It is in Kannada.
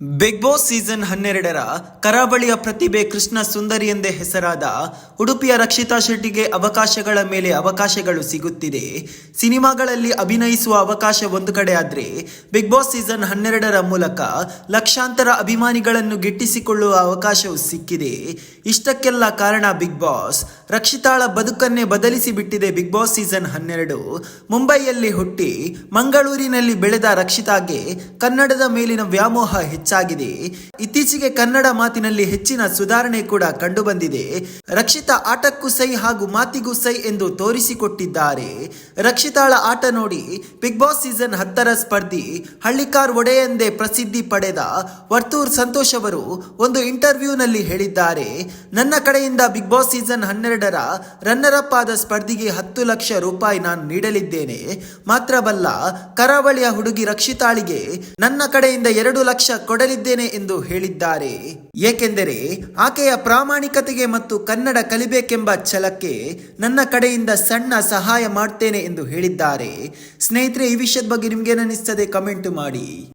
ಬಿಗ್ ಬಾಸ್ ಸೀಸನ್ ಹನ್ನೆರಡರ ಕರಾವಳಿಯ ಪ್ರತಿಭೆ ಕೃಷ್ಣ ಸುಂದರಿ ಎಂದೇ ಹೆಸರಾದ ಉಡುಪಿಯ ರಕ್ಷಿತಾ ಶೆಟ್ಟಿಗೆ ಅವಕಾಶಗಳ ಮೇಲೆ ಅವಕಾಶಗಳು ಸಿಗುತ್ತಿದೆ. ಸಿನಿಮಾಗಳಲ್ಲಿ ಅಭಿನಯಿಸುವ ಅವಕಾಶ ಒಂದು ಕಡೆ ಆದರೆ ಬಿಗ್ ಬಾಸ್ ಸೀಸನ್ ಹನ್ನೆರಡರ ಮೂಲಕ ಲಕ್ಷಾಂತರ ಅಭಿಮಾನಿಗಳನ್ನು ಗಿಟ್ಟಿಸಿಕೊಳ್ಳುವ ಅವಕಾಶವು ಸಿಕ್ಕಿದೆ. ಇಷ್ಟಕ್ಕೆಲ್ಲ ಕಾರಣ ಬಿಗ್ ಬಾಸ್ ರಕ್ಷಿತಾಳ ಬದುಕನ್ನೇ ಬದಲಿಸಿ ಬಿಟ್ಟಿದೆ ಬಿಗ್ ಬಾಸ್ ಸೀಸನ್ ಹನ್ನೆರಡು. ಮುಂಬೈಯಲ್ಲಿ ಹುಟ್ಟಿ ಮಂಗಳೂರಿನಲ್ಲಿ ಬೆಳೆದ ರಕ್ಷಿತಾಗೆ ಕನ್ನಡದ ಮೇಲಿನ ವ್ಯಾಮೋಹ ಹೆಚ್ಚಾಗಿದೆ. ಇತ್ತೀಚೆಗೆ ಕನ್ನಡ ಮಾತಿನಲ್ಲಿ ಹೆಚ್ಚಿನ ಸುಧಾರಣೆ ಕೂಡ ಕಂಡುಬಂದಿದೆ. ರಕ್ಷಿತಾ ಆಟಕ್ಕೂ ಸೈ ಹಾಗೂ ಮಾತಿಗೂ ಸೈ ಎಂದು ತೋರಿಸಿಕೊಟ್ಟಿದ್ದಾರೆ. ರಕ್ಷಿತಾಳ ಆಟ ನೋಡಿ ಬಿಗ್ ಬಾಸ್ ಸೀಸನ್ ಹತ್ತರ ಸ್ಪರ್ಧಿ ಹಳ್ಳಿಕಾರ್ ಒಡೆ ಎಂದೇ ಪ್ರಸಿದ್ಧಿ ಪಡೆದ ವರ್ತೂರ್ ಸಂತೋಷ್ ಅವರು ಒಂದು ಇಂಟರ್ವ್ಯೂನಲ್ಲಿ ಹೇಳಿದ್ದಾರೆ. ನನ್ನ ಕಡೆಯಿಂದ ಬಿಗ್ ಬಾಸ್ ಸೀಸನ್ ಹನ್ನೆರಡರ ರನ್ನರ್ ಅಪ್ ಆದ ಸ್ಪರ್ಧಿಗೆ ಹತ್ತು ಲಕ್ಷ ರೂಪಾಯಿ ನಾನು ನೀಡಲಿದ್ದೇನೆ. ಮಾತ್ರವಲ್ಲ ಕರಾವಳಿಯ ಹುಡುಗಿ ರಕ್ಷಿತಾಳಿಗೆ ನನ್ನ ಕಡೆಯಿಂದ ಎರಡು ಲಕ್ಷ ಕೊಡಲಿದ್ದೇನೆ ಎಂದು ಹೇಳಿದ್ದಾರೆ. ಏಕೆಂದರೆ ಆಕೆಯ ಪ್ರಾಮಾಣಿಕತೆಗೆ ಮತ್ತು ಕನ್ನಡ ಕಲಿಬೇಕೆಂಬ ಛಲಕ್ಕೆ ನನ್ನ ಕಡೆಯಿಂದ ಸಣ್ಣ ಸಹಾಯ ಮಾಡ್ತೇನೆ ಎಂದು ಹೇಳಿದ್ದಾರೆ. ಸ್ನೇಹಿತರೆ, ಈ ವಿಷಯದ ಬಗ್ಗೆ ನಿಮ್ಗೇನಿಸ್ತದೆ ಕಮೆಂಟ್ ಮಾಡಿ.